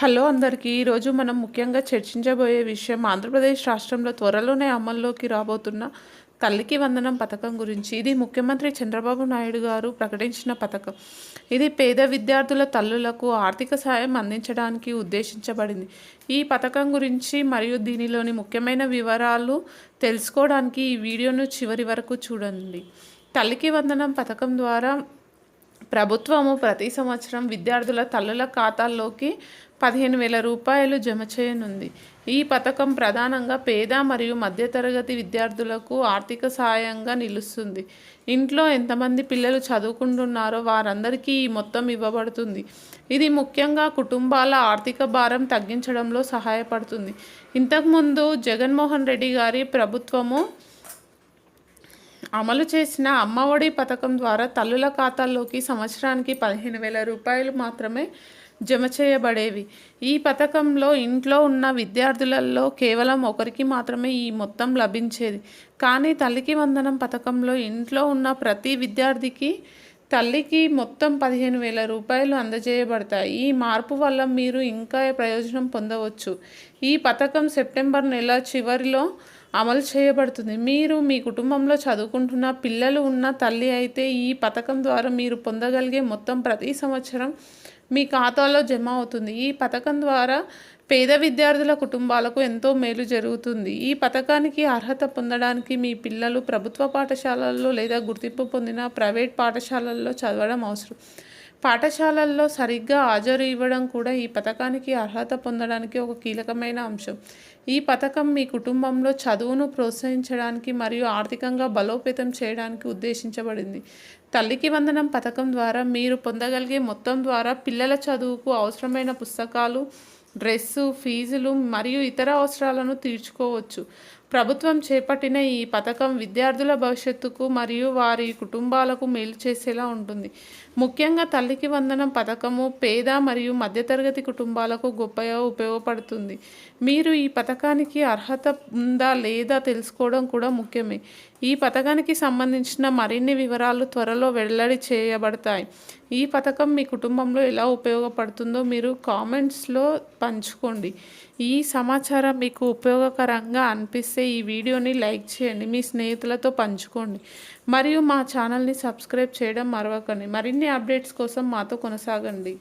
Hello అందరికీ. ఈరోజు మనం ముఖ్యంగా చర్చించబోయే విషయం ఆంధ్రప్రదేశ్ రాష్ట్రంలో త్వరలోనే అమల్లోకి రాబోతున్న తల్లికి వందనం పథకం గురించి. ఇది ముఖ్యమంత్రి చంద్రబాబు నాయుడు గారు ప్రకటించిన పథకం. ఇది పేద విద్యార్థుల తల్లులకు ఆర్థిక సాయం అందించడానికి ఉద్దేశించబడింది. ఈ పథకం గురించి మరియు దీనిలోని ముఖ్యమైన వివరాలు తెలుసుకోవడానికి ఈ వీడియోను చివరి వరకు చూడండి. తల్లికి వందనం పథకం ద్వారా ప్రభుత్వము ప్రతి సంవత్సరం విద్యార్థుల తల్లుల ఖాతాల్లోకి పదిహేను వేల రూపాయలు జమ చేయనుంది. ఈ పథకం ప్రధానంగా పేద మరియు మధ్యతరగతి విద్యార్థులకు ఆర్థిక సహాయంగా నిలుస్తుంది. ఇంట్లో ఎంతమంది పిల్లలు చదువుకుంటున్నారో వారందరికీ ఈ మొత్తం ఇవ్వబడుతుంది. ఇది ముఖ్యంగా కుటుంబాల ఆర్థిక భారం తగ్గించడంలో సహాయపడుతుంది. ఇంతకుముందు జగన్మోహన్ రెడ్డి గారి ప్రభుత్వము అమలు చేసిన అమ్మఒడి పథకం ద్వారా తల్లుల ఖాతాల్లోకి సంవత్సరానికి పదిహేను వేల రూపాయలు మాత్రమే జమ చేయబడేవి. ఈ పథకంలో ఇంట్లో ఉన్న విద్యార్థులలో కేవలం ఒకరికి మాత్రమే ఈ మొత్తం లభించేది. కానీ తల్లికి వందనం పథకంలో ఇంట్లో ఉన్న ప్రతి విద్యార్థికి తల్లికి మొత్తం పదిహేను వేల రూపాయలు అందజేయబడతాయి. ఈ మార్పు వల్ల మీరు ఇంకా ప్రయోజనం పొందవచ్చు. ఈ పథకం సెప్టెంబర్ నెల చివరిలో అమలు చేయబడుతుంది. మీరు మీ కుటుంబంలో చదువుకుంటున్న పిల్లలు ఉన్న తల్లి అయితే ఈ పథకం ద్వారా మీరు పొందగలిగే మొత్తం ప్రతి సంవత్సరం మీ ఖాతాలో జమ అవుతుంది. ఈ పథకం ద్వారా పేద విద్యార్థుల కుటుంబాలకు ఎంతో మేలు జరుగుతుంది. ఈ పథకానికి అర్హత పొందడానికి మీ పిల్లలు ప్రభుత్వ పాఠశాలల్లో లేదా గుర్తింపు పొందిన ప్రైవేట్ పాఠశాలల్లో చదవడం అవసరం. పాఠశాలల్లో సరిగ్గా హాజరు ఇవ్వడం కూడా ఈ పథకానికి అర్హత పొందడానికి ఒక కీలకమైన అంశం. ఈ పథకం మీ కుటుంబంలో చదువును ప్రోత్సహించడానికి మరియు ఆర్థికంగా బలోపేతం చేయడానికి ఉద్దేశించబడింది. తల్లికి వందనం పథకం ద్వారా మీరు పొందగలిగే మొత్తం ద్వారా పిల్లల చదువుకు అవసరమైన పుస్తకాలు డ్రెస్సు ఫీజులు మరియు ఇతర అవసరాలను తీర్చుకోవచ్చు. ప్రభుత్వం చేపట్టిన ఈ పథకం విద్యార్థుల భవిష్యత్తుకు మరియు వారి కుటుంబాలకు మేలు చేసేలా ఉంటుంది. ముఖ్యంగా తల్లికి వందనం పథకము పేద మరియు మధ్యతరగతి కుటుంబాలకు గొప్పగా ఉపయోగపడుతుంది. మీరు ఈ పథకానికి అర్హత ఉందా లేదా తెలుసుకోవడం కూడా ముఖ్యమే. ఈ పథకానికి సంబంధించిన మరిన్ని వివరాలు త్వరలో వెల్లడి చేయబడతాయి. ఈ పథకం మీ కుటుంబంలో ఎలా ఉపయోగపడుతుందో మీరు కామెంట్స్లో పంచుకోండి. ఈ సమాచారం మీకు ఉపయోగకరంగా అనిపిస్తే ఈ వీడియోని లైక్ చేయండి మీ స్నేహితులతో పంచుకోండి. మరియు మా ఛానల్ని సబ్స్క్రైబ్ చేయడం మరవకండి. మరిన్ని అప్డేట్స్ కోసం మాతో కొనసాగండి.